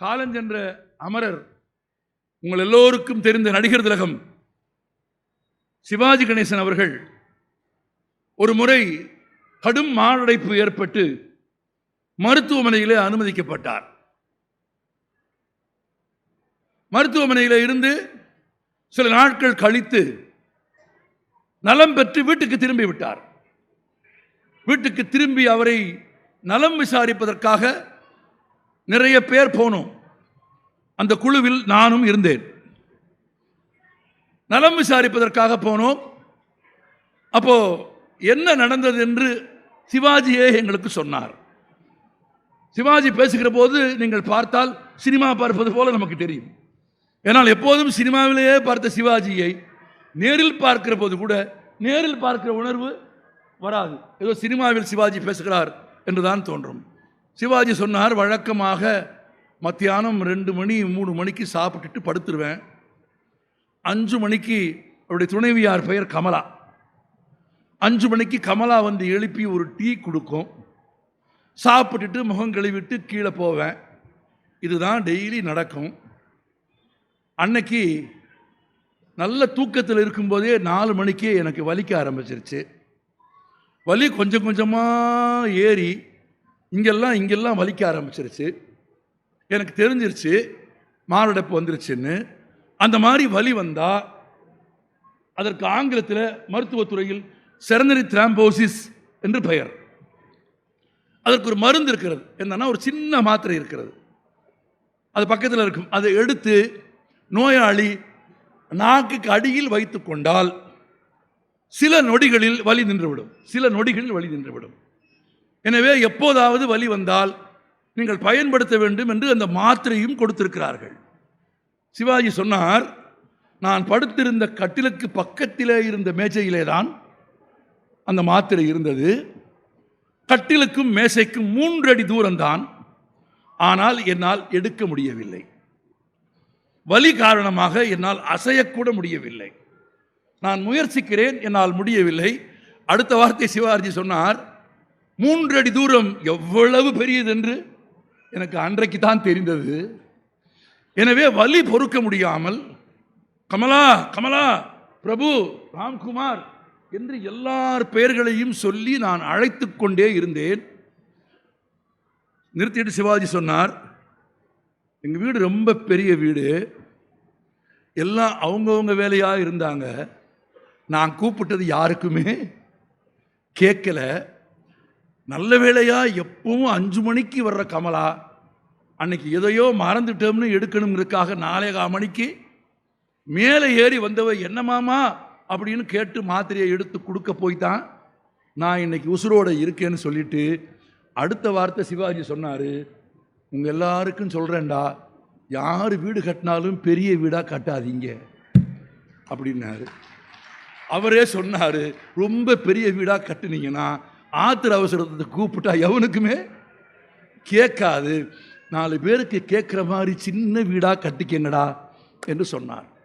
காலஞ்சென்ற அமரர் உங்கள் எல்லோருக்கும் தெரிந்த நடிகர் திலகம் சிவாஜி கணேசன் அவர்கள் ஒரு முறை கடும் மாரடைப்பு ஏற்பட்டு மருத்துவமனையிலே அனுமதிக்கப்பட்டார். மருத்துவமனையில் இருந்து சில நாட்கள் கழித்து நலம் பெற்று வீட்டுக்கு திரும்பி விட்டார். வீட்டுக்கு திரும்பி அவரை நலம் விசாரிப்பதற்காக நிறைய பேர் போனோம் அந்த குழுவில் நானும் இருந்தேன். நலம் விசாரிப்பதற்காக போனோம். அப்போ என்ன நடந்தது என்று சிவாஜியே எங்களுக்கு சொன்னார். சிவாஜி பேசுகிற போது நீங்கள் பார்த்தால் சினிமா பார்ப்பது போல நமக்கு தெரியும். ஏன்னால் எப்போதும் சினிமாவிலேயே பார்த்த சிவாஜியை நேரில் பார்க்கிற போது கூட நேரில் பார்க்கிற உணர்வு வராது. ஏதோ சினிமாவில் சிவாஜி பேசுகிறார் என்றுதான் தோன்றும். சிவாஜி சொன்னார் வழக்கமாக மத்தியானம் ரெண்டு மணி மூணு மணிக்கு சாப்பிட்டுட்டு படுத்துருவேன். அஞ்சு மணிக்கு அவருடைய துணைவியார் பெயர் கமலா. அஞ்சு மணிக்கு கமலா வந்து எழுப்பி ஒரு டீ கொடுக்கும். சாப்பிட்டுட்டு முகம் கழுவிட்டு கீழே போவேன். இதுதான் டெய்லி நடக்கும். அன்னைக்கு நல்ல தூக்கத்தில் இருக்கும்போதே நாலு மணிக்கே எனக்கு வலிக்க ஆரம்பிச்சிருச்சு. வலி கொஞ்சம் கொஞ்சமாக ஏறி இங்கெல்லாம் இங்கெல்லாம் வலிக்க ஆரம்பிச்சிருச்சு. எனக்கு தெரிஞ்சிருச்சு மாரடைப்பு வந்துருச்சுன்னு. அந்த மாதிரி வலி வந்தால் அதற்கு ஆங்கிலத்தில் மருத்துவத்துறையில் செரனரி த்ராம்போசிஸ் என்று பெயர். அதற்கு ஒரு மருந்து இருக்கிறது. என்னன்னா ஒரு சின்ன மாத்திரை இருக்கிறது. அது பக்கத்தில் இருக்கும். அதை எடுத்து நோயாளி நாக்குக்கு அடியில் வைத்து கொண்டால் சில நொடிகளில் வலி நின்றுவிடும். சில நொடிகளில் வலி நின்றுவிடும். எனவே எப்போதாவது வலி வந்தால் நீங்கள் பயன்படுத்த வேண்டும் என்று அந்த மாத்திரையும் கொடுத்திருக்கிறார்கள். சிவாஜி சொன்னார் நான் படுத்திருந்த கட்டிலுக்கு பக்கத்திலே இருந்த மேஜையிலே தான் அந்த மாத்திரை இருந்தது. கட்டிலுக்கும் மேசைக்கும் மூன்று அடி தூரம்தான். ஆனால் என்னால் எடுக்க முடியவில்லை. வலி காரணமாக என்னால் அசையக்கூட முடியவில்லை. நான் முயற்சிக்கிறேன் என்னால் முடியவில்லை. அடுத்த வார்த்தை சிவாஜி சொன்னார் மூன்று அடி தூரம் எவ்வளவு பெரியது என்று எனக்கு அன்றைக்கு தான் தெரிந்தது. எனவே வலி பொறுக்க முடியாமல் கமலா கமலா பிரபு ராம்குமார் என்று எல்லார் பெயர்களையும் சொல்லி நான் அழைத்து கொண்டே இருந்தேன். நிறுத்திட்டு சிவாஜி சொன்னார் எங்கள் வீடு ரொம்ப பெரிய வீடு. எல்லாம் அவங்கவுங்க வேலையாக இருந்தாங்க. நான் கூப்பிட்டது யாருக்குமே கேட்கலை. நல்ல வேலையா எப்பவும் அஞ்சு மணிக்கு வர்ற கமலா அன்னைக்கு எதையோ மறந்துட்டோம்னு எடுக்கணுங்கிறதுக்காக நாலேகா மணிக்கு மேலே ஏறி வந்தவ என்னமாமா அப்படின்னு கேட்டு மாத்திரையை எடுத்து கொடுக்க போய் தான் நான் இன்னைக்கு உசுரோட இருக்கேன்னு சொல்லிட்டு அடுத்த வார்த்தை சிவாஜி சொன்னார். உங்கள் எல்லாருக்கும் சொல்கிறேன்டா யார் வீடு கட்டினாலும் பெரிய வீடாக கட்டாதீங்க அப்படின்னாரு. அவரே சொன்னார் ரொம்ப பெரிய வீடாக கட்டுனீங்கன்னா ஆத்திர அவசரத்தை கூப்பிட்டா எவனுக்குமே கேட்காது. நாலு பேருக்கு கேட்குற மாதிரி சின்ன வீடாக கட்டிக்கங்கடா என்று சொன்னார்.